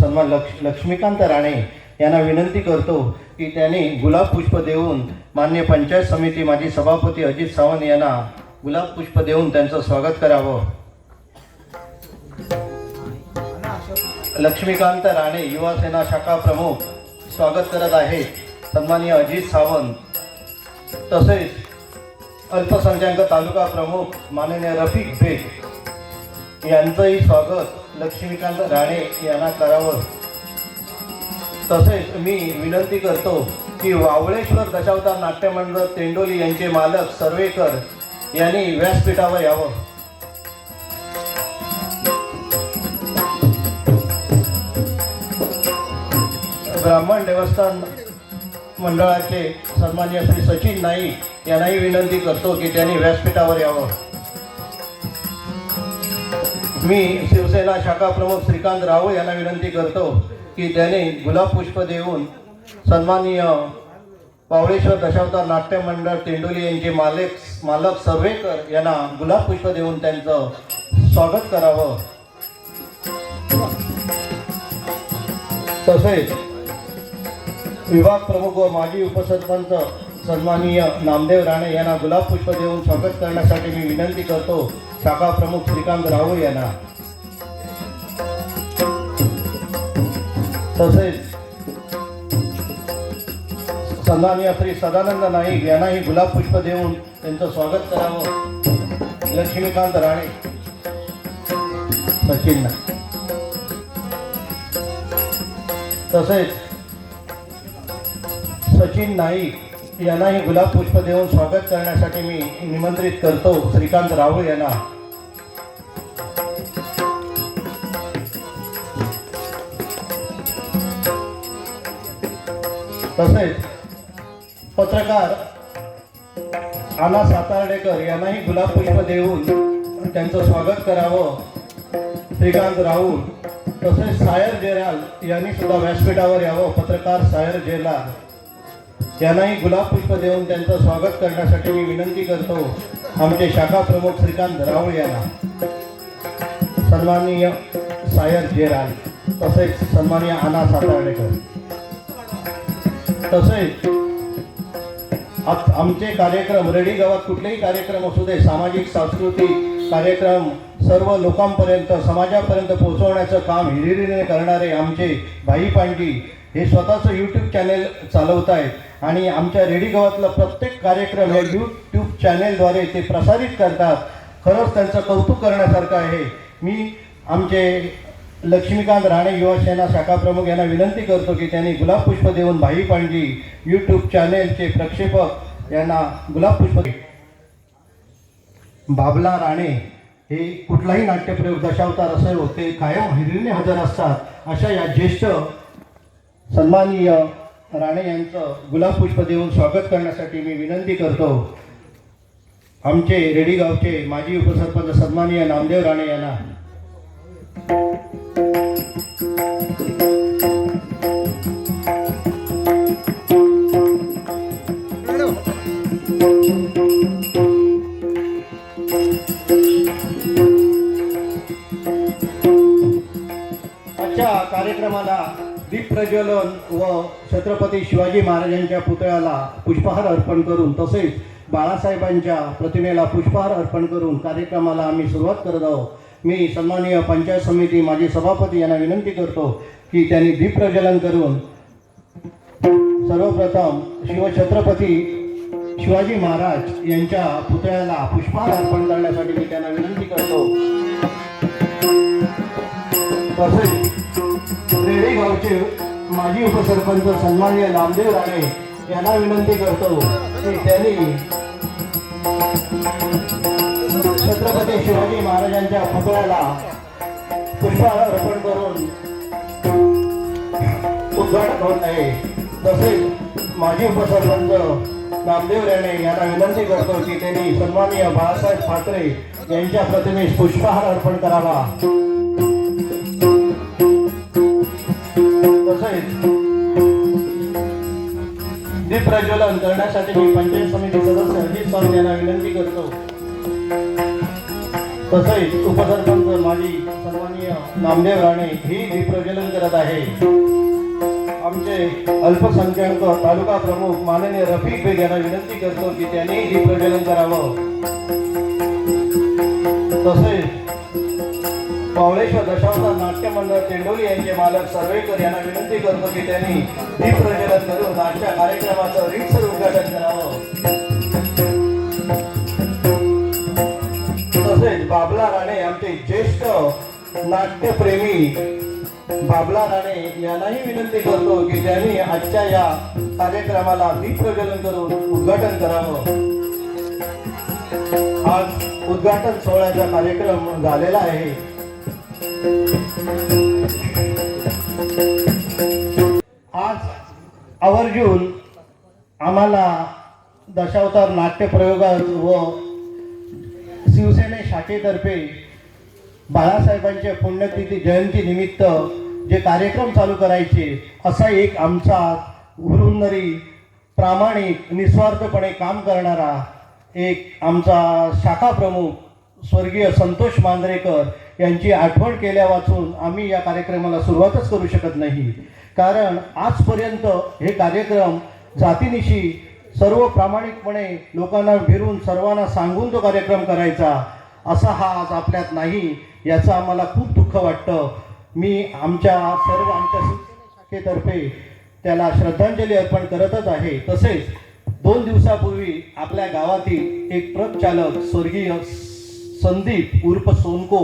सन्मान लक्ष लक्ष्मीकांत राणे यांना विनंती करतो की त्यांनी गुलाब पुष्प देऊन मान्य पंचायत समिती माजी सभापती अजित सावंत यांना गुलाब पुष्प देऊन त्यांचं स्वागत करावं. लक्ष्मीकांत राणे युवा सेना शाखा प्रमुख स्वागत करत आहेत. सन्माननीय अजित सावंत तसेच अल्पसंख्याक तालुका प्रमुख माननीय रफिक बेग यांचंही स्वागत लक्ष्मीकांत राणे यांना करावं. तसेच मी विनंती करतो की वावळेश्वर दशावतार नाट्यमंडळ तेंडोली यांचे मालक सर्वेकर यांनी व्यासपीठावर यावं. ब्राह्मण देवस्थान मंडळाचे सन्मान्य श्री सचिन नाईक यांनाही विनंती करतो की त्यांनी व्यासपीठावर यावं. मी शिवसेना शाखा प्रमुख श्रीकांत राव यांना विनंती करतो की त्यांनी गुलाब पुष्प देऊन सन्माननीय पावळेश्वर दशावतार नाट्य मंडळ तेंडोली यांचे मालक मालक सर्वेकर यांना गुलाब पुष्प देऊन त्यांचं स्वागत करावं. तसेच विभाग प्रमुख व माजी उपसरपंच सन्माननीय नामदेव राणे यांना गुलाब पुष्प देऊन स्वागत करण्यासाठी मी विनंती करतो. शाखा प्रमुख श्रीकांत राहू यांना. तसेच सन्माननीय श्री सदानंद नाईक यांनाही गुलाब पुष्प देऊन त्यांचं स्वागत करावं. लक्ष्मीकांत राणे. सचिन तसेच सचिन नाईक यांनाही गुलाब पुष्प देऊन स्वागत करण्यासाठी मी निमंत्रित करतो. श्रीकांत राहुल यांना. तसेच पत्रकार आना सातार्डेकर यांनाही गुलाब पुष्प देऊन त्यांचं स्वागत करावं. श्रीकांत राहुल तसेच सायर जेराल यांनी सुद्धा व्यासपीठावर यावं. पत्रकार सायर जेला त्यांनाही गुलाब पुष्प देऊन त्यांचं स्वागत करण्यासाठी मी विनंती करतो. आमचे शाखा प्रमुख श्रीकांत राहुल यांना. सन्माननीय सायर जेराल तसेच सन्माननीय आना सातार्डेकर. तसेच आत- आमचे कार्यक्रम रेडी गावात कुठलेही कार्यक्रम असू दे सामाजिक सांस्कृतिक कार्यक्रम सर्व लोकांपर्यंत समाजापर्यंत पोहोचवण्याचं काम हिरिरीने करणारे आमचे भाई पांडी हे स्वतःचं यूट्यूब चॅनेल चालवत आहेत आणि आमच्या रेडी गावातला प्रत्येक कार्यक्रम हे यूट्यूब चॅनेलद्वारे ते प्रसारित करतात. खरंच त्यांचं कौतुक करण्यासारखं आहे. मी आमचे लक्ष्मीकांत राणे युवा सेना शाखा प्रमुख यांना विनंती करतो की त्यांनी गुलाब पुष्प देऊन भाई पांडी यूट्यूब चॅनेलचे प्रक्षेपक यांना गुलाब पुष्प बाबला राणे हे कुठलाही नाट्यप्रयोग दशावतार असेल ते कायम हिरीने हजर असतात. अशा या ज्येष्ठ सन्माननीय राणे यांचं गुलाब पुष्प देऊन स्वागत करण्यासाठी मी विनंती करतो. आमचे रेडीगावचे माजी उपसरपंच सन्माननीय नामदेव राणे यांना. कार्यक्रमाला दीप प्रज्वलन व छत्रपती शिवाजी महाराजांच्या पुतळ्याला पुष्पहार अर्पण करून तसेच बाळासाहेबांच्या प्रतिमेला पुष्पहार अर्पण करून कार्यक्रमाला आम्ही सुरुवात करत आहोत. मी सन्माननीय पंचायत समिती माजी सभापती यांना विनंती करतो की त्यांनी दीप प्रज्वलन करून सर्वप्रथम शिवछत्रपती शिवाजी महाराज यांच्या पुतळ्याला पुष्पहार अर्पण करण्यासाठी मी त्यांना विनंती करतो. तसेच रेडी गावचे माजी उपसरपंच सन्माननीय नामदेव राणे यांना विनंती करतो की त्यांनी छत्रपती शिवाजी महाराजांच्या पुतळ्याला पुष्पहार अर्पण करून उद्घाटन होत आहे तसेच माजी उपसरपंच नामदेव राणे यांना विनंती करतो की त्यांनी सन्माननीय बाळासाहेब ठाकरे यांच्या प्रतिमेस पुष्पहार अर्पण करावा. तसेच दीप प्रज्वलन करण्यासाठी मी पंचायत समिती सदस्य अजित स्वामी यांना विनंती करतो. तसेच उपसरपंच माजी सन्माननीय नामदेव राणे ही प्रज्वलन करत आहे. आमचे अल्पसंख्याक तालुका प्रमुख माननीय रफीक बेग यांना विनंती करतो की त्यांनी दीपप्रज्वलन करावं. तसेच नाट्य मंडळ तेंडोली यांचे मालक सर्वेकर यांना विनंती करतो की त्यांनी हे प्रचलन करून आजच्या कार्यक्रमाचं रीतसर उद्घाटन करावं. तसेच बाबला राणे आमचे ज्येष्ठ नाट्यप्रेमी बाबला राणे यांनाही विनंती करतो की त्यांनी आजच्या या कार्यक्रमाला दीपप्रज्वलन करून उद्घाटन करावं. आज उद्घाटन सोहळ्याचा कार्यक्रम झालेला आहे. आज आवर्जून आम्हाला दशावतार नाट्य प्रयोगात व शिवसेने शाखेतर्फे बाळासाहेबांच्या पुण्यतिथी जयंती निमित्त जे कार्यक्रम चालू करायचे असा एक आमचा हुरुंदरी प्रामाणिक निस्वार्थपणे काम करणारा एक आमचा शाखा प्रमुख स्वर्गीय संतोष मांजरेकर यांची आठवण केल्या वाचून आम्ही या कार्यक्रमाला सुरुवातच करू शकत नाही. कारण आजपर्यंत हे कार्यक्रम जातीनिशी सर्व प्रामाणिकपणे लोकांना फिरून सर्वांना सांगून तो कार्यक्रम करायचा असा हा आज आपल्यात नाही याचं आम्हाला खूप दुःख वाटतं. मी आमच्या सर्व आमच्या शाखेतर्फे त्याला श्रद्धांजली अर्पण करतच आहे. तसेच दोन दिवसापूर्वी आपल्या गावातील एक ट्रक चालक स्वर्गीय संदीप उर्फ सोनको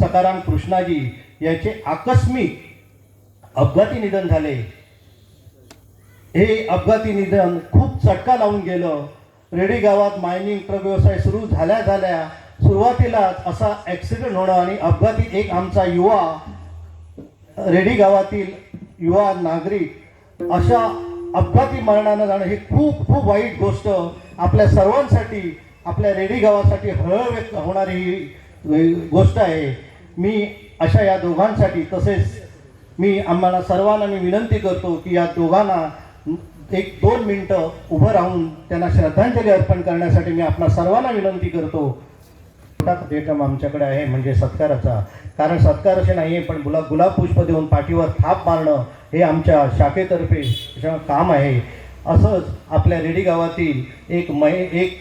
सकाराम कृष्णाजी याचे आकस्मिक अपघाती निधन झाले. हे अपघाती निधन खूप चटका लावून गेलं. रेडी गावात मायनिंग ट्रक व्यवसाय सुरू झाल्या झाल्या सुरुवातीलाच असा ॲक्सिडेंट होणं आणि अपघाती एक आमचा युवा रेडी गावातील युवा नागरिक अशा अपघाती मरणानं जाणं ही खूप खूप वाईट गोष्ट. आपल्या सर्वांसाठी आपल्या रेडी गावासाठी हळहळ व्यक्त होणारी ही गोष्ट आहे. मी अशा या दोघांसाठी तसेच मी आम्हाला सर्वांना मी विनंती करतो की या दोघांना एक दोन मिनटं उभं राहून त्यांना श्रद्धांजली अर्पण करण्यासाठी मी आपणा सर्वांना विनंती करतो. मोठा कार्यक्रम आमच्याकडे आहे म्हणजे सत्काराचा. कारण सत्कार असे नाही आहे पण गुलाब गुलाब पुष्प देऊन पाठीवर थाप मारणं हे आमच्या शाखेतर्फे काम आहे. असंच आपल्या रेडी गावातील एक मै एक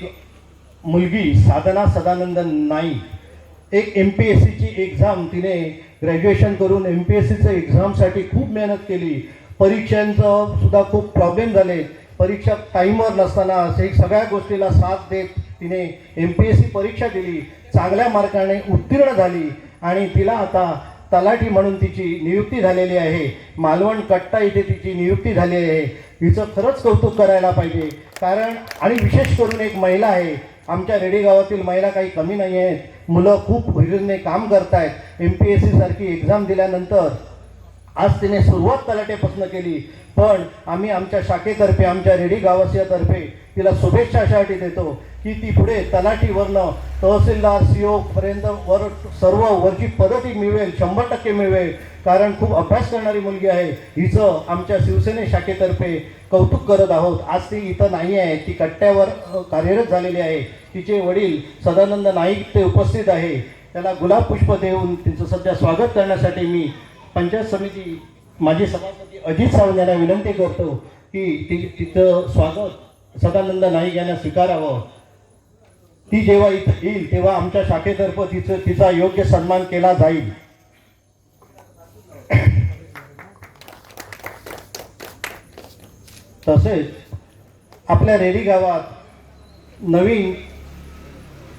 मुलगी साधना सदानंद नाईक एक एम पी एस सीची एक्झाम तिने ग्रॅज्युएशन करून एम पी एस सीचं एक्झामसाठी खूप मेहनत केली. परीक्षांचं सुद्धा खूप प्रॉब्लेम झाले. परीक्षा टाईमवर नसताना असे सगळ्या गोष्टीला साथ देत तिने एम पी एस सी परीक्षा दिली. चांगल्या मार्काने उत्तीर्ण झाली आणि तिला आता तलाठी म्हणून तिची नियुक्ती झालेली आहे. मालवण कट्टा इथे तिची नियुक्ती झालेली आहे. हिचं खरंच कौतुक करायला पाहिजे. कारण आणि विशेष करून एक महिला आहे आमच्या रेडी गावातील महिला काही कमी नाही आहेत मुलं खूप हिरीने काम करतायत. एम पी एस सी सारखी एक्झाम दिल्यानंतर आज तिने सुरुवात तलाट्यापासून केली. पण आम्ही आमच्या शाखेतर्फे आमच्या रेडी गावासियातर्फे तिला शुभेच्छा अशासाठी देतो की ती पुढे तलाठीवरनं तहसीलदार सी पर्यंत वर सर्व वरची पदं ती मिळवेल शंभर टक्के मिळवेल. कारण खूप अभ्यास करणारी मुलगी आहे. हिचं आमच्या शिवसेने शाखेतर्फे कौतुक करत आहोत. आज ती इथं नाही आहे. ती कट्ट्यावर कार्यरत झालेली आहे. तिचे वडील सदानंद नाईक ते उपस्थित आहे. त्याला गुलाब पुष्प देऊन तिचं सध्या स्वागत करण्यासाठी मी पंचायत समिती माजी सभापती अजित सावंत यांना विनंती करतो की ति तिचं स्वागत सदानंद नाईक यांना स्वीकारावं. ती जेव्हा इथं येईल तेव्हा आमच्या शाखेतर्फे तिचं तिचा योग्य सन्मान केला जाईल. तसेच आपल्या रेडी गावात नवीन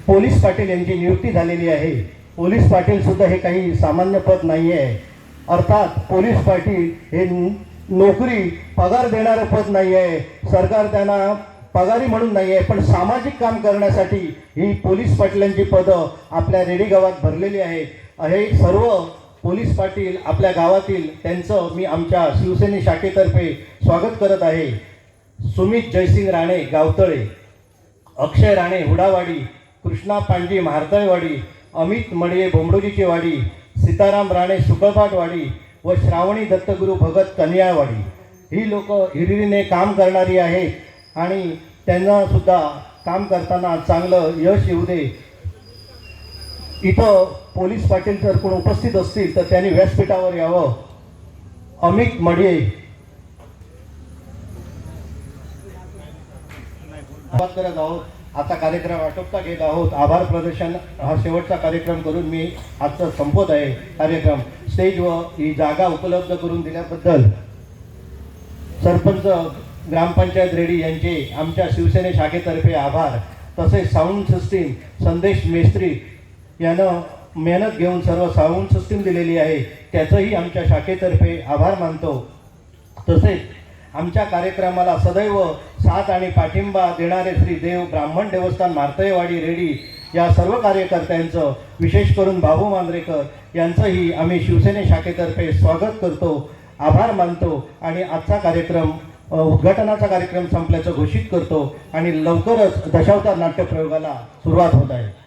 पोलीस पाटील यांची नियुक्ती झालेली आहे. पोलीस पाटील सुद्धा हे काही सामान्य पद नाही आहे अर्थात पोलीस पाटील हे नोकरी पगार देणारं पद नाही आहे सरकार त्यांना पगारी म्हणून नाही आहे पण सामाजिक काम करण्यासाठी ही पोलीस पाटलांची पदं आपल्या रेडी गावात भरलेली आहेत. हे सर्व पोलीस पाटील आपल्या गावातील त्यांचं मी आमच्या शिवसेने शाखेतर्फे स्वागत करत आहे. सुमित जयसिंग राणे गावतळे अक्षय राणे हुडावाडी कृष्णा पांडे महारतळवाडी अमित मडये बोंबडोलीची वाडी सीताराम राणे सुकळपाटवाडी व श्रावणी दत्तगुरू भगत कन्याळवाडी ही लोक हिरिरीने काम करणारी आहेत आणि त्यांना सुद्धा काम करताना चांगलं यश येऊ दे. इथं पोलीस पाटील जर कोण उपस्थित असतील तर त्यांनी व्यासपीठावर यावं. अमित मढे करत आहोत. आता कार्यक्रम आटोपता घेत आहोत. आभार प्रदर्शन हा शेवटचा कार्यक्रम करून मी आजचा संपत आहे कार्यक्रम स्टेजवर ही जागा उपलब्ध करून दिल्याबद्दल सरपंच ग्रामपंचायत रेडी यांचे आमच्या शिवसेने शाखेतर्फे आभार. तसेच साऊंड सिस्टीम संदेश मेस्त्री यानं मेहनत घेऊन सर्व साऊंड सिस्टीम दिलेली आहे. त्याचंही आमच्या शाखेतर्फे आभार मानतो. तसेच आमच्या कार्यक्रमाला सदैव साथ आणि पाठिंबा देणारे श्री देव ब्राह्मण देवस्थान मारतयवाडी रेडी या सर्व कार्यकर्त्यांचं विशेष करून बाबू मांद्रेकर यांचंही आम्ही शिवसेने शाखेतर्फे स्वागत करतो आभार मानतो आणि आजचा कार्यक्रम उद्घाटनाचा कार्यक्रम संपल्याचं घोषित करतो आणि लवकरच दशावतार नाट्यप्रयोगाला सुरुवात होत आहे.